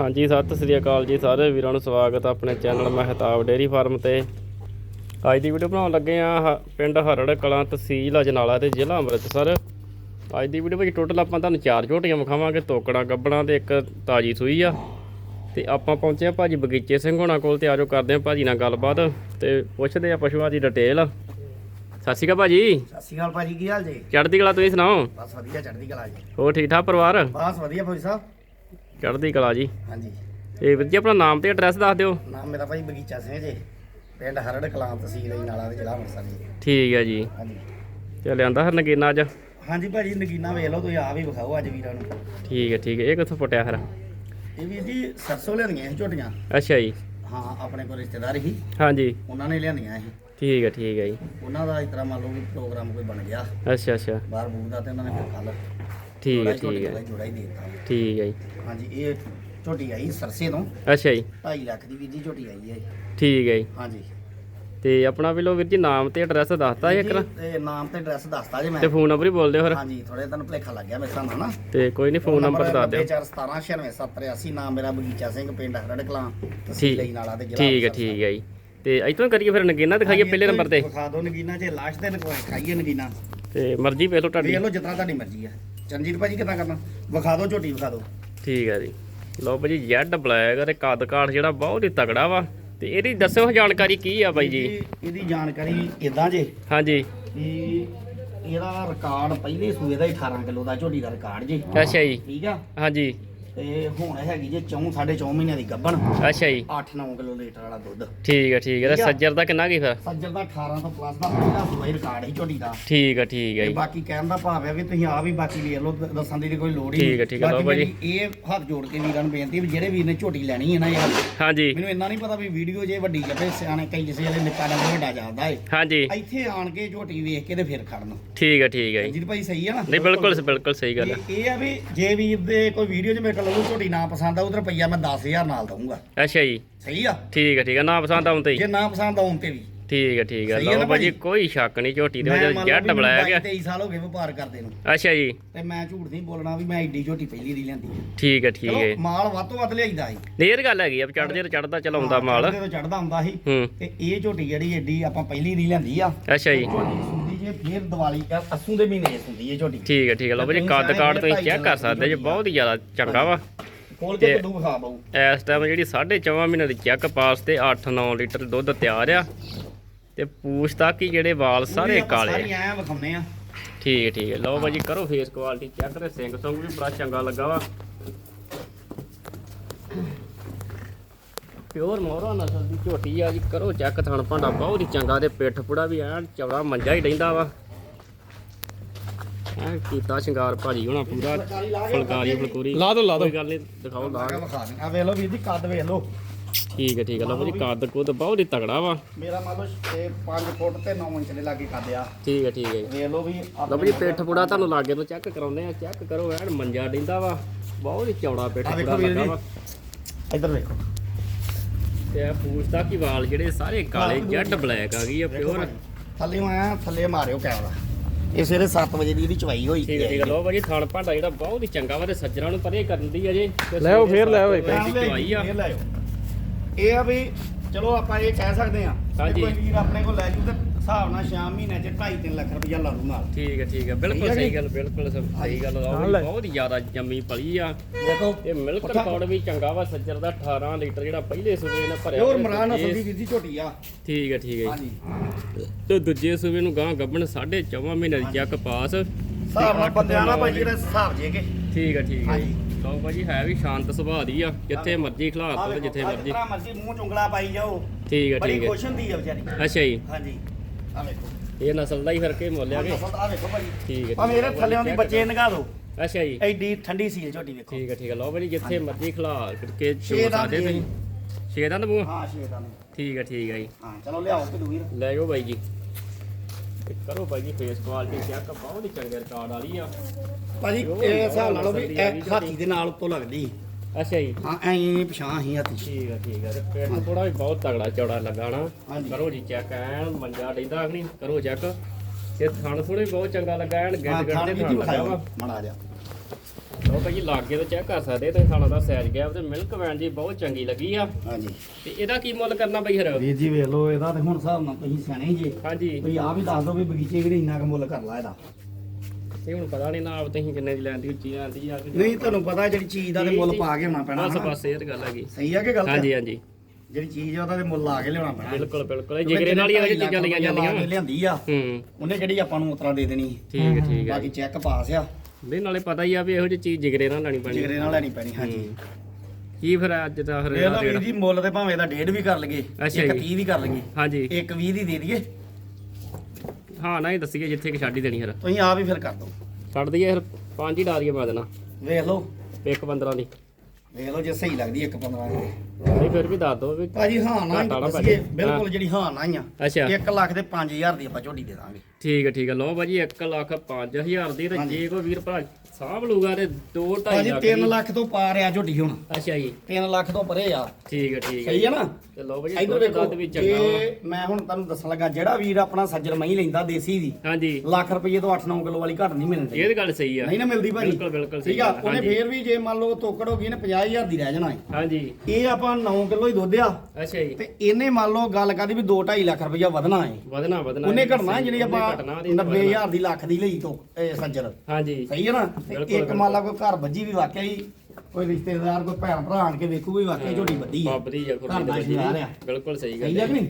ਹਾਂਜੀ ਸਤਿ ਸ੍ਰੀ ਅਕਾਲ ਜੀ ਸਾਰੇ ਵੀਰਾਂ ਨੂੰ ਸਵਾਗਤ ਆ ਆਪਣੇ ਚੈਨਲ ਮਹਿਤਾਬ ਡੇਅਰੀ ਫਾਰਮ ਤੇ। ਅੱਜ ਦੀ ਵੀਡੀਓ ਬਣਾਉਣ ਲੱਗੇ ਆ ਪਿੰਡ ਹਰੜ ਕਲਾਂ ਤਹਿਸੀਲ ਅਜਨਾਲਾ ਤੇ ਜ਼ਿਲ੍ਹਾ ਅੰਮ੍ਰਿਤਸਰ। ਅੱਜ ਦੀ ਵੀਡੀਓ ਵਿੱਚ ਟੋਟਲ ਆਪਾਂ ਤੁਹਾਨੂੰ ਚਾਰ ਝੋਟੀਆਂ ਵਿਖਾਵਾਂਗੇ ਤੋਕੜਾ ਗੱਬਣਾ ਤੇ ਇੱਕ ਤਾਜੀ ਸੂਈ ਆ। ਤੇ ਆਪਾਂ ਪਹੁੰਚੇ ਆ ਭਾਜੀ ਬਗੀਚੇ ਸਿੰਘ ਹੋਣਾ ਕੋਲ ਤੇ ਆਜੋ ਕਰਦੇ ਆ ਭਾਜੀ ਨਾਲ ਗੱਲਬਾਤ ਤੇ ਪੁੱਛਦੇ ਆ ਪਸ਼ੂਆਂ ਦੀ ਡਿਟੇਲ। ਸਤਿ ਸ਼੍ਰੀ ਅਕਾਲ ਭਾਜੀ। ਸਤਿ ਸ਼੍ਰੀ ਅਕਾਲ ਭਾਜੀ ਕੀ ਹਾਲ ਜੀ? ਚੜ੍ਹਦੀ ਕਲਾ ਤੁਸੀਂ ਸੁਣਾਓ? ਬਸ ਵਧੀਆ ਚੜ੍ਹਦੀ ਕਲਾ ਜੀ। ਹੋਰ ਠੀਕ ਠਾਕ ਪਰਿਵਾਰ? ਬਸ ਵਧੀਆ ਫੌਜੀ ਸਾਹਿਬ। ਚੜ੍ਹਦੀ ਕਲਾ ਜੀ। ਹਾਂਜੀ। ਤੇ ਵੀਰ ਜੀ ਆਪਣਾ ਨਾਮ ਤੇ ਐਡਰੈਸ ਦੱਸ ਦਿਓ। ਨਾਮ ਮੇਰਾ ਭਾਈ ਬਗੀਚਾ ਸਿੰਘ ਜੀ। ਪਿੰਡ ਹਰੜ ਕਲਾਂ ਤਹਿਸੀਲ ਨਾਲਾ ਦੇ ਜ਼ਿਲ੍ਹਾ ਅੰਮ੍ਰਿਤਸਰ ਜੀ। ਠੀਕ ਹੈ ਜੀ। ਹਾਂਜੀ। ਤੇ ਲਿਆਂਦਾ ਹਰ ਨਗੀਨਾ ਅੱਜ? ਹਾਂਜੀ ਭਾਜੀ ਨਗੀਨਾ ਵੇਖ ਲਓ ਤੁਸੀਂ ਆਪ ਹੀ ਵਿਖਾਓ ਅੱਜ ਵੀਰਾਂ ਨੂੰ। ਠੀਕ ਹੈ ਠੀਕ ਹੈ ਇਹ ਕਿੱਥੋਂ ਫੁੱਟਿਆ ਫਿਰ? ਇਹ ਵੀ ਜੀ ਸਰਸੋਂ ਲਿਆਂਦੀਆਂ ਸੀ ਝੋਟੀਆਂ। ਅੱਛਾ ਜੀ। ਹਾਂ ਆਪਣੇ ਕੋਲ ਰਿਸ਼ਤੇਦਾਰ ਸੀ ਹਾਂਜੀ। ਉਹਨਾਂ ਨੇ ਲਿਆਂਦੀਆਂ ਸੀ ਠੀਕ ਹੈ ਠੀਕ ਹੈ ਜੀ। ਉਹਨਾਂ ਦਾ ਇਸ ਤਰ੍ਹਾਂ ਮੰਨ ਲਓ ਵੀ ਪ੍ਰੋਗਰਾਮ ਕੋਈ ਬਣ ਗਿਆ। ਅੱਛਾ ਅੱਛਾ। ਬਾਹਰ ਬੂਰ ਦਾ ਤੇ ਉਹਨਾਂ ਨੇ ਫਿਰ ਕੱਲ ਠੀਕ ਹੈ ਠੀਕ ਹੈ। ਜੋੜਾ ਹੀ ਦੇ ਦਿੱਤਾ। ਠੀਕ ਹੈ ਜੀ। ਹਾਂਜੀ ਇਹ ਝੋਟੀ ਆਈ ਸਰਸੇ ਤੋਂ। ਅੱਛਾ ਜੀ। 2.5 ਲੱਖ ਦੀ ਵੀਰ ਜੀ ਝੋਟੀ ਆਈ ਹੈ। ਠੀਕ ਹੈ ਜੀ। ਹਾਂਜੀ। ਤੇ ਆਪਣਾ ਵੀ ਲੋ ਵੀਰ ਜੀ ਨਾਮ ਤੇ ਐਡਰੈਸ ਦੱਸਤਾ ਜੀ ਇੱਕ ਨਾ ਜੀ, ਤੇ ਨਾਮ ਤੇ ਐਡਰੈਸ ਦੱਸਤਾ ਜੀ ਮੈਂ। ਤੇ ਫੋਨ ਨੰਬਰ ਹੀ ਬੋਲ ਦਿਓ ਫਿਰ। ਹਾਂਜੀ ਥੋੜੇ ਤੁਹਾਨੂੰ ਭੁਲੇਖਾ ਲੱਗ ਗਿਆ ਮੇਰੇ ਹਿਸਾਬ ਨਾਲ ਨਾ। ਤੇ ਕੋਈ ਨਹੀਂ ਫੋਨ ਨੰਬਰ ਦੱਸ ਦਿਓ। 417968783 ਨਾਮ ਮੇਰਾ ਬਗੀਚਾ ਸਿੰਘ ਪਿੰਡ ਹਰੜ ਕਲਾਂ ਤਹਿਸੀਲ ਨਾਲਾ ਦੇ ਜ਼ਿਲ੍ਹਾ ਠੀਕ ਹੈ ਠੀਕ ਹੈ ਜੀ। ਤੇ ਇਤੋਂ ਕਰੀਏ ਫਿਰ ਨਗੀਨਾ ਦਿਖਾਈਏ ਪਹਿਲੇ ਨੰਬਰ ਤੇ। ਵਿਖਾ ਦਿਓ ਨਗੀਨਾ ਚ ਲਾਸਟ ਤੇ ਨਗੀਨਾ। ਤੇ ਮਰਜ਼ੀ ਵੇਖ ਲਓ ਤੁਹਾਡੀ। ਵੇਖ ਲਓ ਜਿਤਨਾ ਤੁਹਾਡੀ ਮਰਜ਼ੀ ਹੈ। ਚੰਜੀਤ ਭਾਜੀ ਕਿਦਾਂ ਕਰਨਾ? ਵਿਖਾ ਦਿਓ ਝੋਟੀ ਵਿਖਾ ਦਿਓ। ਠੀਕ ਹੈ ਜੀ। ਲਓ ਭਾਜੀ ਜੈਡ ਬਲੈਕ ਤੇ ਕੱਦ ਕਾਠ ਜਿਹੜਾ ਬਹੁਤ ਹੀ ਤਗੜਾ ਵਾ। ਤੇ ਇਹਦੀ ਦੱਸੋ ਜਾਣਕਾਰੀ ਕੀ ਆ ਬਾਈ ਜੀ? ਇਹਦੀ- ਜਾਣਕਾਰੀ ਇਦਾਂ ਜੇ ਹਾਂਜੀ। ਕਿ ਇਹਦਾ ਰਿਕਾਰਡ ਪਹਿਲੇ ਸੂਏ ਦਾ ਹੀ 18 ਕਿਲੋ ਦਾ ਝੋਟੀ ਦਾ ਰਿਕਾਰਡ ਜੀ। ਅੱਛਾ ਜੀ। ਠੀਕ ਆ? ਹਾਂਜੀ। ਤੇ ਹੁਣ ਹੈਗੀ ਜੇ 4 4.5 ਮਹੀਨਿਆਂ ਦੀ ਗੱਭਣ। ਅੱਛਾ ਜੀ। 8-9 ਕਿਲੋ ਲੀਟਰ ਵਾਲਾ ਦੁੱਧ। ਠੀਕ ਹੈ ਠੀਕ ਹੈ ਤੇ ਠੀਕ ਆ। ਸੱਜਰ ਦਾ ਕਿੰਨਾ ਕੀ ਫਿਰ? ਸੱਜਰ ਦਾ 18 ਤੋਂ ਪਲੱਸ ਦਾ ਪਹਿਲਾ ਸੂਆ ਹੀ ਰਿਕਾਰਡ ਹੀ ਝੋਟੀ ਦਾ। ਠੀਕ ਹੈ ਠੀਕ ਹੈ ਤੇ ਜੀ। ਬਾਕੀ ਕਹਿਣ ਦਾ ਭਾਵ ਹੈ ਕਿ ਤੁਸੀਂ ਆਪ ਹੀ ਬਾਕੀ ਵੇਖ ਲਓ ਦ- ਦੱਸਣ ਦੀ ਤਾਂ ਕੋਈ ਲੋੜ ਹੀ ਠੀਕ ਹੈ, ਠੀਕ ਹੈ, ਲਓ ਬਾਕੀ ਮੇਰੀ ਇਹ ਹੱਥ ਜੋੜ ਕੇ ਵੀਰਾਂ ਨੂੰ ਬੇਨਤੀ ਹੈ ਵੀ ਜਿਹੜੇ ਵੀਰ ਨੇ ਝੋਟੀ ਲੈਣੀ ਹੈ ਨਾ ਯਾਰ ਹਾਂਜੀ। ਮੈਨੂੰ ਇੰਨਾ ਨਹੀਂ ਪਤਾ ਵੀ ਵੀਡੀਓ ਜੇ ਵੱਡੀ ਲੱਗੇ ਸਿਆਣੇ ਕਈ ਜਿਸੇ ਵਾਲੇ ਨਿੱਕਾ ਡੰਗਰ ਵੱਡਾ ਜਾਂਦਾ ਏ। ਹਾਂਜੀ। ਇੱਥੇ ਆਣ ਕੇ ਝੋਟੀ ਵੇਖ ਕੇ ਤੇ ਫਿਰ ਖੜਨ। ਠੀਕ ਹੈ ਠੀਕ ਹੈ ਜੀ। ਭਾਈ ਸਹੀ ਨਾ? ਨਹੀਂ ਬਿਲਕੁਲ ਬਿਲਕੁਲ ਸਹੀ ਗੱਲ ਹੈ ਇਹ- ਇਹ ਆ ਵੀ ਜੇ ਵੀਰ ਦੇ ਕੋਈ ਵੀਡੀਓ 'ਚ ਮੇਰੇ ਲੱਗੂ ਝੋਟੀ ਨਾ ਪਸੰਦ ਆਊ ਤਾਂ ਰੁਪਈਆ ਮੈਂ 10000 ਨਾਲ ਦਊਂਗਾ। ਅੱਛਾ ਜੀ। ਸਹੀ ਆ? ਠੀਕ ਹੈ ਠੀਕ ਹੈ ਨਾ ਪਸੰਦ ਆਉਣ ਤੇ ਜੇ ਨਾ ਪਸੰਦ ਆਉਣ ਤੇ ਵੀ। ਠੀਕ ਹੈ ਠੀਕ ਹੈ ਸਹੀ ਹੈ ਲਓ ਭਾਜੀ ਭਾਜੀ? ਕੋਈ ਸ਼ੱਕ ਨਹੀਂ ਝੋਟੀ ਦੇ ਵਿੱਚ ਮੰਨ ਲਓ ਜੈਡ ਵੀ ਮੈਨੂੰ ਬਲੈਕ ਆ 22 23 ਸਾਲ ਹੋ ਗਏ ਵਪਾਰ ਕਰਦੇ ਨੂੰ। ਅੱਛਾ ਜੀ। ਤੇ ਮੈਂ ਝੂਠ ਨਹੀਂ ਬੋਲਣਾ ਵੀ ਮੈਂ ਐਡੀ ਝੋਟੀ ਪਹਿਲੀ ਦੀ ਲੈਂਦੀ ਹੈ ਠੀਕ ਹੈ ਠੀਕ ਹੈ ਚਲੋ ਮਾਲ ਵੱਧ ਤੋਂ ਵੱਧ ਲਿਆਈਦਾ ਸੀ। ਇਹ ਗੱਲ ਹੈਗੀ ਆ ਚੜਦੇ ਤੇ ਚੜਦਾ ਚਲਾਉਂਦਾ ਮਾਲ। ਜਦੋਂ ਚੜਦਾ ਹੁੰਦਾ ਸੀ। ਹੂੰ। ਤੇ ਇਹ ਝੋਟੀ ਜਿਹੜੀ ਐਡੀ ਆਪਾਂ ਪਹਿਲੀ ਦੀ ਲੈਂਦੀ ਆ। ਅੱਛਾ ਜੀ। ਝੋਟੀ ਜੇ ਫੇਰ ਦੀਵਾਲੀ ਆ ਅਸੂ ਦੇ ਮਹੀਨੇ 'ਚ ਸੁੰਦੀ ਇਹ ਝੋਟੀ ਠੀਕ ਹੈ ਠੀਕ ਹੈ। ਲਓ ਭਾਜੀ ਕੱਦ ਕਾਠ ਤੁਸੀਂ ਚੈੱਕ ਕਰ ਸਕਦੇ ਜੀ ਬਹੁਤ ਹੀ ਜ਼ਿਆਦਾ ਚੰਗਾ ਵਾ। ਖੋਲ ਕੇ ਕੱਦੂ ਵਿਖਾ ਬਾਊ ਇਸ ਟਾਈਮ ਜਿਹੜੀ 4.5 ਮਹੀਨੇ ਦੀ ਚੈੱਕ ਪਾਸ ਤੇ 8-9 ਲੀਟਰ ਦੁੱਧ ਤਿਆਰ ਆ। ਤੇ ਪੂਛ ਤੱਕ ਹੀ ਜਿਹੜੇ ਵਾਲ ਸਾਰੇ ਕਾਲੇ ਸਾਰੀ। ਐ ਵਿਖਾਉਨੇ ਆ। ਠੀਕ ਹੈ ਠੀਕ ਹੈ। ਲਓ ਭਾਜੀ ਕਰੋ ਫੇਸ ਕੁਆਲਿਟੀ ਚੈੱਕ ਤੇ ਸਿੰਗ ਸੰਗ ਵੀ ਬੜਾ ਚੰਗਾ ਲੱਗਾ ਵਾ। ਪਿਓਰ ਮੋਹਰਾ ਨਸਲ ਦੀ ਝੋਟੀ ਆ ਜੀ ਕਰੋ ਚੈੱਕ ਥਣ ਭਾਂਡਾ ਬਹੁਤ ਹੀ ਚੰਗਾ ਤੇ ਪਿੱਠ ਪੁੜਾ ਵੀ ਐਨ ਚੌੜਾ ਮੰਜਾ ਹੀ ਰਹਿੰਦਾ ਵਾ। ਐ ਕੀਤਾ ਸ਼ਿੰਗਾਰ ਭਾਜੀ ਹੋਣਾ ਪੂਰਾ ਫੁਲਕਾਰੀ ਫੁਲਕੂਰੀ। ਲਾ ਦੋ ਲਾ ਦੋ। ਕੋਈ ਗੱਲ ਨਹੀਂ ਦਿਖਾਓ ਲਾ ਆ ਵਿਖਾ ਦੇ ਆ ਵੇਖ ਲਓ ਵੀਰ ਜੀ ਕੱਦ ਵੇਖ ਲਓ। ਠੀਕ ਹੈ ਠੀਕ ਹੈ। ਲਓ ਭਾਜੀ ਕੱਦ ਕੁੱਦ ਬਹੁਤ ਹੀ ਤਗੜਾ ਵਾ। ਮੇਰਾ ਮੰਨ ਲਓ 5 ਫੁੱਟ ਤੇ 9 ਇੰਚ ਦੇ ਲਾਗੇ ਕੱਦ ਆ। ਠੀਕ ਹੈ ਠੀਕ ਹੈ ਜੀ। ਵੇਖ ਲਓ ਵੀ ਲਓ ਭਾਜੀ ਪਿੱਠ ਪੁੜਾ ਤੁਹਾਨੂੰ ਲਾਗੇ ਤੋਂ ਚੈੱਕ ਕਰਾਉਂਦੇ ਆ। ਚੈੱਕ ਕਰੋ ਐਨ ਮੰਜਾ ਡਿੰਦਾ ਵਾ। ਬਹੁਤ ਹੀ ਚੌੜਾ ਪਿੱਠ ਪੁੜਾ ਲੱਗਾ ਜੀ। ਵਾ। ਇੱਧਰ ਵੇਖੋ। ਤੇ ਇਹ ਪੂਛ ਤੱਕ ਹੀ ਵਾਲ ਜਿਹੜੇ ਸਾਰੇ ਕਾਲੇ ਜੈਡ ਬਲੈਕ ਆ ਗਈ ਆ ਪਿਓਰ। ਥੱਲੇ ਆਇਆ ਥੱਲੇ ਮਾਰਿਓ ਕੈਮਰਾ ਇਹ ਸਵੇਰੇ 7 ਵਜੇ ਦੀ ਇਹਦੀ ਚਵਾਈ ਹੋਈ ਠੀਕ ਹੈ ਠੀਕ ਹੈ ਲਓ ਭਾਜੀ ਥਣ ਭਾਂਡਾ ਜਿਹੜਾ ਬਹੁਤ ਹੀ ਚੰਗਾ ਵਾ ਤੇ ਸੱਜਣਾ ਨੂੰ ਪਰੇ ਕਰਨ ਦੀ ਅਜੇ ਲੈ ਸਵੇਰੇ ਫੇਰ ਲੈ ਆਓ ਸੱਤ ਇੱਕ। ਚਵਾਈ ਆ ਇਹ ਲੈ ਆਓ। ਇਹ ਆ ਵੀ ਚਲੋ ਆਪਾਂ ਇਹ ਕਹਿ ਸਕਦੇ ਆ। ਕੋਈ ਵੀਰ ਆਪਣੇ ਕੋਲ ਲੈ ਜੂ ਤੇ ਹਿਸਾਬ ਨਾਲ 6 ਮਹੀਨੇ ਚ 2.5 3 ਲੱਖ ਰੁਪਇਆ ਲਾ ਨਾਲ। ਠੀਕ ਹੈ ਠੀਕ ਹੈ। ਬਿਲਕੁਲ ਸਹੀ ਆ? ਗੱਲ ਬਿਲਕੁਲ ਸ- ਸਹੀ ਗੱਲ ਲਓ ਨਾਲ ਭਾਜੀ, ਲੈ। ਬਹੁਤ ਹੀ ਜ਼ਿਆਦਾ ਜੰਮੀ ਪਲੀ ਆ। ਦੇਖੋ ਤੇ ਮਿਲਕ ਰਿਕਾਰਡ ਵੀ ਚੰਗਾ ਵਾ ਸੱਜਰ ਦਾ 18 ਲੀਟਰ ਜਿਹੜਾ ਪਹਿਲੇ ਸੂਬੇ ਨੇ ਭਰਿਆ ਹੋਇਆ ਮਰਾਨ ਤੇ ਨਸਲ ਦੀ ਦੀ ਝੋਟੀ ਆ। ਠੀਕ ਹੈ ਠੀਕ ਹੈ ਜੀ। ਹਾਂਜੀ। ਤੇ ਦੂਜੇ ਸੂਬੇ ਨੂੰ ਗਾਂ ਗੱਬਣ 4.5 ਮਹੀਨੇ ਦੀ ਚੱਕ ਪਾਸ। ਹਿਸਾਬ ਨਾਲ ਬੰਦਿਆਂ ਨਾਲ ਭਾਜੀ ਦਾ ਹਿਸਾਬ ਜੇ ਕੇ। ਠੀਕ ਹੈ ਠੀਕ ਹੈ ਹਾਂਜੀ। ਜੀ ਲਓ ਭਾਜੀ ਹੈ ਵੀ ਸ਼ਾਂਤ ਸੁਭਾਅ ਦੀ ਆ ਜਿੱਥੇ ਮਰਜ਼ੀ ਖਿਲਾ ਆ ਵੇਖੋ, ਜਿੱਥੇ ਆ ਮਰਜ਼ੀ। ਮਰਜ਼ੀ ਮੂੰਹ ਚੁੰਗਲਾ ਪਾਈ ਜਾਓ ਠੀਕ ਹੈ ਬੜੀ ਠੀਕ ਹੈ। ਖੁਸ਼ ਹੁੰਦੀ ਆ ਵਿਚਾਰੀ। ਅੱਛਾ ਜੀ। ਹਾਂਜੀ। ਆ ਵੇਖੋ। ਇਹ ਨਸਲ ਦਾ ਹੀ ਫ਼ਰਕ ਹੈ ਮੁੱਲ ਆ ਕੇ? ਆ ਵੇਖੋ ਭਾਜੀ। ਠੀਕ ਹੈ ਆ ਮੇਰੇ ਥੱਲੇੋਂ ਦੀ ਬੱਚੇ ਨਗਾ ਦਿਓ। ਅੱਛਾ ਜੀ। ਐਡੀ ਠੰਡੀ ਸੀਲ ਝੋਟੀ ਵੇਖੋ। ਠੀਕ ਹੈ ਠੀਕ ਹੈ। ਲਓ ਭਾਜੀ ਜਿੱਥੇ ਮਰਜ਼ੀ ਖਿਲਾ ਕੇ ਛੇ ਦੰਦ ਜੀ। ਤੁਸੀਂ। ਛੇ ਦੰਦ ਮੂੰਹ ਹਾਂ ਛੇ ਦਾ ਨੇ ਠੀਕ ਹੈ ਠੀਕ ਹੈ ਜੀ। ਹਾਂ ਚਲੋ ਲਿਆਓ ਤੇ ਵੀਰ ਲੈ ਜਾਓ ਬਾਈ ਜੀ। ਤੇ ਕਰੋ ਬਾਈ ਜੀ ਫੇਸ ਕੁਆਲਿਟੀ ਚੈੱਕ ਬਹੁਤ ਹੀ ਚੰਗੇ ਰਿਕਾਰਡ ਵਾਲੀ ਆ। ਭਾਜੀ ਇਹ ਹਿਸਾਬ ਲਾ ਲਓ ਵੀ ਦੀ ਇਹ ਹਾਥੀ ਦੇ ਨਾਲ ਉੱਤੋਂ ਲੱਗਦੀ। ਅੱਛਾ ਜੀ। ਹਾਂ ਐਂ ਪਛਾਂ ਹੀ ਹਾਥੀ। ਠੀਕ ਹੈ ਠੀਕ ਹੈ ਤੇ ਪੇਟ ਥੋੜਾ ਵੀ ਬਹੁਤ ਤਗੜਾ ਚੌੜਾ ਲੱਗਾ ਨਾ ਹਾਂਜੀ। ਕਰੋ ਜੀ ਚੈੱਕ ਐਨ ਮੰਜਾ ਡੈਂਦਾ ਅਖਣੀ ਕਰੋ ਚੈੱਕ ਤੇ ਥਣ ਥੋੜੇ ਬਹੁਤ ਚੰਗਾ ਲੱਗਾ ਐਨ ਹਾਂ ਗਿੱਟ ਤੇ ਵੀ ਥਣ ਲੱਗਾ ਵਾ। ਮੜਾ ਜਾ ਲਓ ਭਾਜੀ ਲਾਗੇ ਤੋਂ ਚੈੱਕ ਕਰ ਸਕਦੇ ਤੁਸੀਂ ਥਾਣਾ ਦਾ ਸਾਈਜ਼ ਗਿਆ ਤੇ ਮਿਲਕ ਵੈਨ ਜੀ ਬਹੁਤ ਚੰਗੀ ਲੱਗੀ ਆ। ਹਾਂਜੀ। ਤੇ ਇਹਦਾ ਕੀ ਮੁੱਲ ਕਰਨਾ ਬਈ ਫਿਰ? ਵੀਰ ਜੀ ਵੇਖ ਲਓ ਇਹਦਾ ਤੇ ਹੁਣ ਹਿਸਾਬ ਨਾਲ ਤੁਸੀਂ ਸਿਆਣੇ ਜੇ। ਹਾਂਜੀ। ਵੀ ਆ ਵੀ ਦੱਸ ਦਿਓ ਵੀ ਬਗੀਚੇ ਕਿਹੜੇ ਇੰਨਾ ਕੁ ਮੁੱਲ ਕਰ ਲਾ ਇਹਦਾ। ਇਹ ਹੁਣ ਪਤਾ ਨਹੀਂ ਨਾ ਆਪ ਤੁਸੀਂ ਕਿੰਨੇ ਦੀ ਲੈਂਦੀ ਉੱਚੀ ਲੈਂਦੀ ਆ ਨਹੀਂ ਤੁਹਾਨੂੰ ਪਤਾ ਜਿਹੜੀ ਚੀਜ਼ ਦਾ ਤੇ ਮੁੱਲ ਪਾ ਕੇ ਆਉਣਾ ਪੈਣਾ ਬਸ ਹਨਾ। ਬਸ ਇਹ ਤਾਂ ਗੱਲ ਹੈਗੀ। ਸਹੀ ਆ ਕਿ ਗਲਤ ਹਾਂਜੀ ਹਾਂਜੀ। ਜਿਹੜੀ ਚੀਜ਼ ਆ ਉਹਦਾ ਤੇ ਮੁੱਲ ਆ ਕੇ ਲਿਆਉਣਾ ਪੈਣਾ। ਬਿਲਕੁਲ ਬਿਲਕੁਲ। ਇਹ ਜਿਗਰੇ ਨਾਲ ਹੀ ਇਹ ਚੀਜ਼ਾਂ ਲਈਆਂ ਜਾਂਦੀਆਂ। ਲਿਆਂਦੀ ਆ ਹੂੰ। ਉਹਨੇ ਕਿਹੜੀ ਆਪਾਂ ਨੂੰ ਉਤਰਾ ਦੇ ਦੇਣੀ ਠੀਕ ਹੈ ਠੀਕ ਹੈ। ਬਾਕੀ ਚੈੱਕ ਪਾਸ ਆ। ਨਹੀਂ ਨਾਲੇ ਪਤਾ ਹੀ ਆ ਵੀ ਇਹੋ ਜਿਹੀ ਚੀਜ਼ ਜਿਗਰੇ ਨਾਲ ਲੈਣੀ ਪੈਣੀ। ਜਿਗਰੇ ਨਾਲ ਲੈਣੀ ਪੈਣੀ ਹਾਂਜੀ। ਕੀ ਫਿਰ ਅੱਜ ਦਾ ਫਿਰ ਇਹ ਲਓ ਵੀਰ ਜੀ ਮੁੱਲ ਤੇ ਭਾਵੇਂ ਦਾ ਡੇਢ ਵੀ ਕਰ ਅੱਛਾ ਇੱਕ ਜੀ। 30 ਵੀ ਕਰ ਲਈਏ। ਹਾਂਜੀ। ਇੱਕ 20 ਦੀ ਦੇ ਦਈਏ। ਹਾਂ ਨਾ ਹੀ ਦੱਸੀਏ ਜਿੱਥੇ ਕਿ ਛੱਡ ਹੀ ਦੇਣੀ ਫਿਰ। ਤੁਸੀਂ ਆਪ ਹੀ ਫਿਰ ਕਰ ਦਿਓ। ਛੱਡ ਦਈਏ ਫਿਰ ਪੰਜ ਹੀ ਦਈਏ ਮੈਂ ਦੇਣਾ ਵੇਖ ਲਓ। ਇੱਕ 15 ਦੀ। ਵੇਖ ਲਓ ਜੇ ਸਹੀ ਲੱਗਦੀ ਇੱਕ 15 ਦੀ। ਨਹੀਂ ਫਿਰ ਵੀ ਦੱਸ ਦੋ ਵੀ ਭਾਜੀ ਹਾਂ ਨਾ ਹੀ ਘਾਟਾ ਨਾ ਪੈ ਦੱਸੀਏ। ਜਾਏ। ਬਿਲਕੁਲ ਜਿਹੜੀ ਹਾਂ ਨਾ ਹੀ ਆ। ਅੱਛਾ। 1 ਲੱਖ ਦੇ 5000 ਦੀ ਆਪਾਂ ਝੋਟੀ ਦੇ ਦਾਂਗੇ। ਠੀਕ ਹੈ ਠੀਕ ਹੈ ਲਓ ਭਾਜੀ 1 ਲੱਖ 5000 ਦੀ ਤੇ ਜੇ ਕੋਈ ਵੀਰ ਭਰਾ ਸਾਂਭ ਲੂਗਾ ਤੇ 2 2.5 ਭਾਜੀ ਲੱਖ 3 ਦੀ। ਲੱਖ ਤੋਂ ਪਾ ਰਿਆ ਝੋਟੀ ਹੁਣ। ਅੱਛਾ ਜੀ। 3 ਲੱਖ ਤੋਂ ਪਰੇ ਆ। ਠੀਕ ਹੈ ਠੀਕ ਹੈ ਸਹੀ ਹੈ ਨਾ? ਤੇ ਲਓ ਭਾਜੀ ਇਧਰ ਦੁੱਧ ਵੇਖੋ ਦੱਧ ਵੀ ਚੰਗਾ ਵਾ। ਇਹ ਮੈਂ ਹੁਣ ਤੁਹਾਨੂੰ ਦੱਸਣ ਲੱਗਾ ਜਿਹੜਾ ਵੀਰ ਆਪਣਾ ਸੱਜਰ ਮਹੀਂ ਲੈਂਦਾ ਦੇਸੀ ਦੀ ਹਾਂਜੀ। ਲੱਖ ਰੁਪਏ ਤੋਂ 8-9 ਕਿਲੋ ਵਾਲੀ ਘੱਟ ਨਹੀਂ ਮਿਲਦੀ। ਇਹ ਤਾਂ ਗੱਲ ਸਹੀ ਆ। ਨਹੀਂ ਨਾ ਮਿਲਦੀ ਭਾਜੀ। ਬਿਲਕੁਲ ਬਿਲਕੁਲ ਸਹੀ ਠੀਕ ਆ ਗੱਲ, ਉਹਨੇ ਹਾਂਜੀ। ਫੇਰ ਵੀ ਜੇ ਮੰਨ ਲਓ ਤੋਕੜ ਹੋ ਗਈ ਨਾ 50000 ਦੀ ਰਹਿ ਜਾਣਾ ਹੈ ਹਾਂਜੀ। ਇਹ ਆਪਾਂ 9 ਕਿਲੋ ਹੀ ਦੁੱਧ ਆ। ਅੱਛਾ ਜੀ। ਤੇ ਇਹਨੇ ਮੰਨ ਲਓ ਗੱਲ ਕਰਦੀ ਵੀ 2.5 ਲੱਖ ਰੁਪਇਆ ਵਧਣਾ ਹੈ ਵਧਣਾ ਵਧਣਾ ਉਹਨੇ ਘਟਣਾ ਜਿਹੜੀ ਉਹਨੇ ਆਪਾਂ ਘਟਣਾ ਤੇ ਇਹਨੇ ਵਧਣਾ। 90000 ਦੀ ਲੱਖ ਦੀ ਲਈ ਤੋਂ ਇਹ ਸੱਜਰ ਹਾਂਜੀ। ਸਹੀ ਹੈ ਨਾ? ਇੱਕ ਮੰਨ ਲਾ ਕੋਈ ਘਰ ਵੱਜੀ ਵੀ ਵਾਕਿਆ ਹੀ ਕੋਈ ਰਿਸ਼ਤੇਦਾਰ ਕੋਈ ਭੈਣ ਭਰਾ ਆਣ ਕੇ ਵੇਖੂ ਵੀ ਵਾਕਿਆ ਝੋਟੀ ਵੱਡੀ ਹੈ। ਬਾਬਰੀ ਆ ਘਰ ਦਾ ਦੇ ਸ਼ਿੰਗਾਰ ਆ। ਬਿਲਕੁਲ ਸਹੀ ਸਹੀ ਗੱਲ ਹੈ ਕਿ ਨਹੀਂ?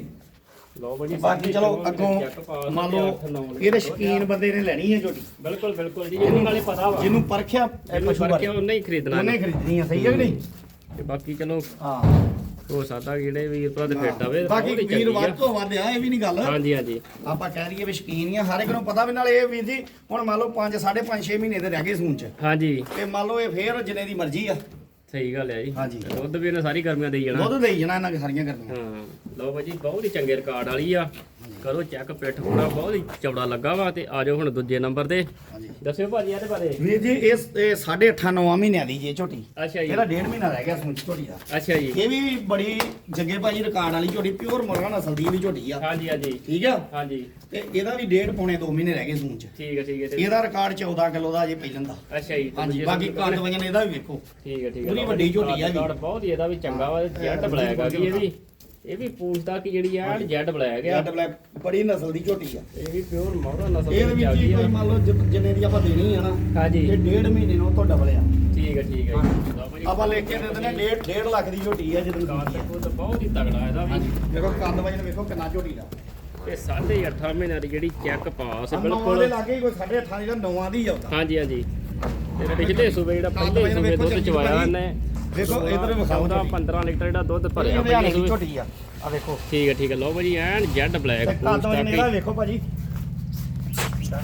ਲਓ ਭਾਜੀ ਬਾਕੀ ਚਲੋ ਅੱਗੋਂ ਮੰਨ ਲਓ ਇਹਦੇ ਸ਼ਕੀਨ ਬੰਦੇ ਨੇ ਲੈਣੀ ਹੈ ਝੋਟੀ। ਬਿਲਕੁਲ ਬਿਲਕੁਲ ਜੀ ਇਹਨੂੰ ਨਾਲੇ ਪਤਾ ਵਾ। ਜਿਹਨੂੰ ਪਰਖਿਆ ਪਸ਼ੂ ਬਾਰੇ, ਉਹਨੇ ਹੀ ਖਰੀਦਣਾ ਉਹਨੇ ਖਰੀਦਣੀ ਹੈ ਸਹੀ ਹੈ ਕਿ ਨਹੀਂ? ਤੇ ਬਾਕੀ ਚਲੋ ਹਾਂ। ਹੋ ਸਕਦਾ ਕਿ ਜਿਹੜੇ ਵੀਰ ਭਰਾ ਦੇ ਫਿੱਟ ਆਵੇ ਬਾਕੀ ਵੀਰ ਆ। ਵੱਧ ਤੋਂ ਵੱਧ ਆ ਇਹ ਵੀ ਨਹੀਂ ਗੱਲ। ਹਾਂਜੀ ਹਾਂਜੀ। ਆਪਾਂ ਕਹਿ ਰਹੀਏ ਵੀ ਸ਼ਕੀਨ ਹੀ ਆ ਹਰ ਇੱਕ ਨੂੰ ਪਤਾ ਵੀ ਨਾਲ ਇਹ ਵੀਰ ਜੀ ਹੁਣ ਮੰਨ ਲਓ 5 5.5 6 ਮਹੀਨੇ ਦੇ ਰਹਿ ਗਏ ਸੂਨ ਚ। ਹਾਂਜੀ। ਤੇ ਮੰਨ ਲਓ ਇਹ ਫੇਰ ਜਿੰਨੇ ਦੀ ਮਰਜ਼ੀ ਆ। ਸਹੀ ਗੱਲ ਹੈ ਜੀ। ਹਾਂਜੀ। ਦੁੱਧ ਵੀ ਇਹਨੇ ਸਾਰੀ ਗਰਮੀਆਂ ਦੇਈ ਜਾਣਾ। ਦੁੱਧ ਦੇਈ ਜਾਣਾ ਇਹਨਾਂ ਸਾਰੀਆਂ ਕਰਨੀਆਂ ਹਾਂ। ਲਓ ਭਾਜੀ ਬਹੁਤ ਹੀ ਚੰਗੇ ਰਿਕਾਰਡ ਵਾਲੀ ਆ। ਕਰੋ ਚੈੱਕ ਪਿੱਠ ਪੂਰਾ ਬਹੁਤ ਹੀ ਚੌੜਾ ਲੱਗਾ ਵਾ ਤੇ ਆ ਜਾਓ ਹੁਣ ਦੂਜੇ ਨੰਬਰ ਤੇ। ਦੱਸਿਓ ਭਾਜੀ ਇਹਦੇ ਬਾਰੇ। ਵੀਰ ਜੀ ਇਸ ਇਹ 8.5 9 ਮਹੀਨਿਆਂ ਦੀ ਜੇ ਝੋਟੀ। ਅੱਛਾ ਜੀ। ਇਹਦਾ ਡੇਢ ਮਹੀਨਾ ਰਹਿ ਗਿਆ ਸੂਨ ਚ ਝੋਟੀ ਦਾ। ਅੱਛਾ ਜੀ। ਇਹ ਵੀ ਬੜੀ ਜੱਗੇ ਭਾਜੀ ਰਿਕਾਰਡ ਵਾਲੀ ਝੋਟੀ ਪਿਓਰ ਮੁਰਗਾ ਨਸਲ ਦੀ ਵੀ ਝੋਟੀ ਆ। ਹਾਂਜੀ ਹਾਂਜੀ। ਠੀਕ ਆ? ਹਾਂਜੀ। ਤੇ ਇਹਦਾ ਵੀ ਡੇਢ ਪੌਣੇ 2 ਮਹੀਨੇ ਰਹਿ ਗਏ ਸੂਨ ਚ। ਠੀਕ ਹੈ ਠੀਕ ਹੈ ਇਹਦਾ ਰਿਕਾਰਡ 14 ਕਿਲੋ ਦਾ ਅਜੇ ਪਹਿਲਾਂ ਦਾ। ਅੱਛਾ ਜੀ। ਹਾਂਜੀ ਬਾਕੀ ਕੱਦ ਵਜਨ ਇਹਦਾ ਵੀ ਵੇਖੋ। ਠੀਕ ਹੈ ਠੀਕ ਹੈ ਪੂਰੀ ਵੱਡੀ ਜੀ, ਝੋਟੀ ਆ ਵੀ। ਰਿਕਾਰਡ ਬਹੁਤ ਹੀ ਇਹਦਾ ਵੀ ਚੰਗਾ ਵਾ ਜੈਟ ਬਲੈਕ ਆ ਗਈ ਇਹ ਵੀ ਇਹ ਵੀ ਪੂਛਦਾ ਕਿ ਜਿਹੜੀ ਆ ਜੈਟ ਬਲੈਕ ਆ। ਜੱਟ ਬਲੈਕ ਬੜੀ ਨਸਲ ਦੀ ਝੋਟੀ ਆ। ਇਹ ਵੀ ਪਿਓਰ ਮੌਰਾ ਨਸਲ ਦੀ ਵਿੱਚ ਚੱਲਦੀ ਹੀ ਆ। ਕੋਈ ਮੰਨ ਲਓ ਜਿੰਨੇ ਦੀ ਆਪਾਂ ਦੇਣੀ ਆ ਨਾ ਹਾਂਜੀ। ਇਹ ਡੇਢ ਮਹੀਨੇ ਨੂੰ ਤੋਂ ਡਬਲ ਆ। ਠੀਕ ਹੈ ਠੀਕ ਹੈ ਆਪਾਂ ਲੈ ਕੇ ਦੇ ਦਿੰਦੇ ਡੇਢ ਡੇਢ ਲੱਖ ਦੀ ਝੋਟੀ ਆ ਜਦੋਂ ਕਾਰ ਤੇ ਕੋਈ ਤਾਂ ਬਹੁਤ ਹੀ ਤਗੜਾ ਇਹਦਾ ਵੀ। ਦੇਖੋ ਕੱਦ ਵਜਨ ਵੇਖੋ ਕਿੰਨਾ ਝੋਟੀ ਦਾ। ਤੇ 8.5 ਮਹੀਨਿਆਂ ਦੀ ਜਿਹੜੀ ਚੈੱਕ ਪਾਸ ਬਿਲਕੁਲ ਲਾਗੇ ਕੋਈ 8.5 ਜਿਹੜਾ ਨੌਵਾਂ ਦੀ ਆਉਂਦਾ ਹਾਂਜੀ ਹਾਂਜੀ। ਤੇ ਪਿਛਲੇ ਸੂਬੇ ਜਿਹੜਾ ਪਹਿਲੇ ਸੂਬੇ ਦੁੱਧ ਚਵਾਇਆ ਭਲੀ। ਦੇਖੋ ਇਧਰ ਵਿਖਾਓ 14 15 ਲੀਟਰ ਜਿਹੜਾ ਦੁੱਧ ਭਰਿਆ ਦੀ ਸੂਬੇ ਝੋਟੀ ਆ ਆ ਦੇਖੋ। ਠੀਕ ਹੈ ਠੀਕ ਹੈ। ਲਓ ਭਾਜੀ ਐਨ ਜੈਡ ਬਲੈਕ ਤੇ ਕੱਦ ਵਜਨ ਇਹਦਾ ਵੇਖੋ ਭਾਜੀ।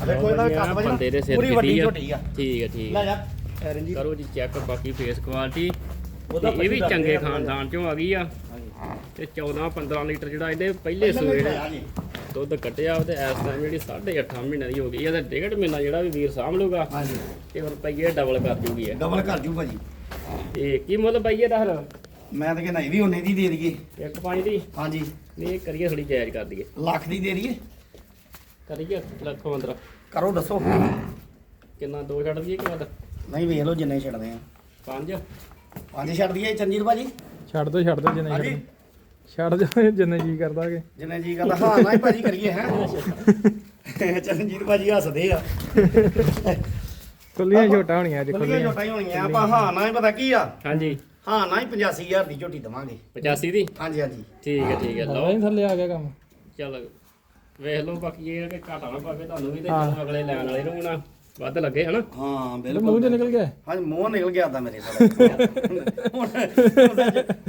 ਦੇਖੋ ਇਹਦਾ ਕੱਦ ਬੰਦੇ ਦੇ ਸਿਰ ਪੂਰੀ ਵੱਡੀ ਕਿੱਡੀ ਆ। ਝੋਟੀ ਆ। ਠੀਕ ਹੈ ਠੀਕ ਲੈ ਹੈ ਕਰੋ ਜੀ ਚੈੱਕ ਬਾਕੀ ਫੇਸ ਕੁਆਲਿਟੀ ਇਹ ਵੀ ਚੰਗੇ ਖਾਨਦਾਨ ਚੋਂ ਆ ਗਈ ਆ। ਤੇ 14 15 ਲੀਟਰ ਜਿਹੜਾ ਇਹਦੇ ਪਹਿਲੇ ਸੂਏ ਹੀ। ਦੁੱਧ ਕੱਟਿਆ ਤੇ ਇਸ ਟਾਈਮ ਜਿਹੜੀ 8.5 ਮਹੀਨਿਆਂ ਦੀ ਹੋ ਗਈ ਇਹਦਾ ਡੇਢ ਮਹੀਨਾ ਜਿਹੜਾ ਵੀ ਵੀਰ ਸਾਂਭ ਲੂਗਾ ਹਾਂਜੀ। ਤੇ ਹੁਣ ਰੁਪਈਏ ਡਬਲ ਕਰ ਜੂਗੀ ਇਹ। ਡਬਲ ਕਰ ਜੂ ਭਾਜੀ। ਤੇ ਕੀ ਮੁੱਲ ਪਈਏ ਦਾ ਫਿਰ ਮੈਂ ਤਾਂ ਕਹਿੰਦਾ ਇਹ ਵੀ ਉਹਨੇ ਦੀ ਦੇ ਦਈਏ। ਇੱਕ ਪਾਣੀ ਦੀ? ਹਾਂਜੀ। ਨਹੀਂ ਇਹ ਕਰੀਏ ਥੋੜੀ ਜਾਇਜ਼ ਕਰ ਦਈਏ। ਲੱਖ ਦੀ ਦੇ ਦਈਏ। ਕਰੀਏ ਲੱਖੋਂ ਅੰਦਰ ਕਰੋ ਦੱਸੋ। ਕਿੰਨਾ ਦੋ ਛੱਡ ਦਈਏ ਕਿ ਵੱਧ? ਨਹੀਂ ਵੇਖ ਲਓ ਜਿੰਨੇ ਛੱਡਦੇ ਆ। ਪੰਜ? ਪੰਜ ਛੱਡ ਦਈਏ ਚੰਜੀਤ ਭਾਜੀ। ਛੱਡ ਦੋ ਛੱਡ ਦੋ ਜਿੰਨੇ ਹਾਂਜੀ। ਛੱਡ ਦੋ ਜਿੰਨੇ ਜੀ ਕਰਦਾ ਕਿ ਜਿੰਨੇ ਜੀ ਕਰਦਾ ਹਾਂ ਨਾ ਹੀ ਭਾਜੀ ਕਰੀਏ ਹੈ। ਚੰਜੀਤ ਭਾਜੀ ਹੱਸਦੇ ਆ। ਕੁੱਲੀਆਂ ਛੋਟਾ ਹੋਣੀਆਂ ਅੱਜ ਕੁੱਲੀਆਂ ਝੋਟਾਂ ਹੀ ਹੋਣੀਆਂ। ਆਪਾਂ ਹਾਂ ਨਾ ਹੀ ਪਤਾ ਕੀ ਆ? ਹਾਂਜੀ। ਹਾਂ ਨਾ ਹੀ 85000 ਦੀ ਝੋਟੀ ਦਵਾਂਗੇ। 85 ਦੀ? ਹਾਂਜੀ ਹਾਂਜੀ। ਠੀਕ ਹੈ ਠੀਕ ਹੈ। ਲਓ। ਲਓ ਹੀ ਥੱਲੇ ਆ ਗਿਆ ਕੰਮ। ਚੱਲ। ਵੇਖ ਲਓ ਬਾਕੀ ਇਹ ਆ ਕਿ ਘਾਟਾ ਨਾ ਪਾਵੇ ਤੁਹਾਨੂੰ ਵੀ ਤੇ ਹਾਂ। ਅਗਲੇ ਲੈਣ ਵਾਲੇ ਨੂੰ ਨਾ। ਵੱਧ ਲੱਗੇ ਹਨਾ? ਹਾਂ ਇਹਦੇ ਮੂੰਹ ਬਿਲਕੁਲ ਚ ਨਿਕਲ ਗਿਆ? ਹਾਂਜੀ ਮੂੰਹ ਨਿਕਲ ਗਿਆ ਤਾਂ ਮੇਰੇ ਸਾਲੇ ਹੁਣ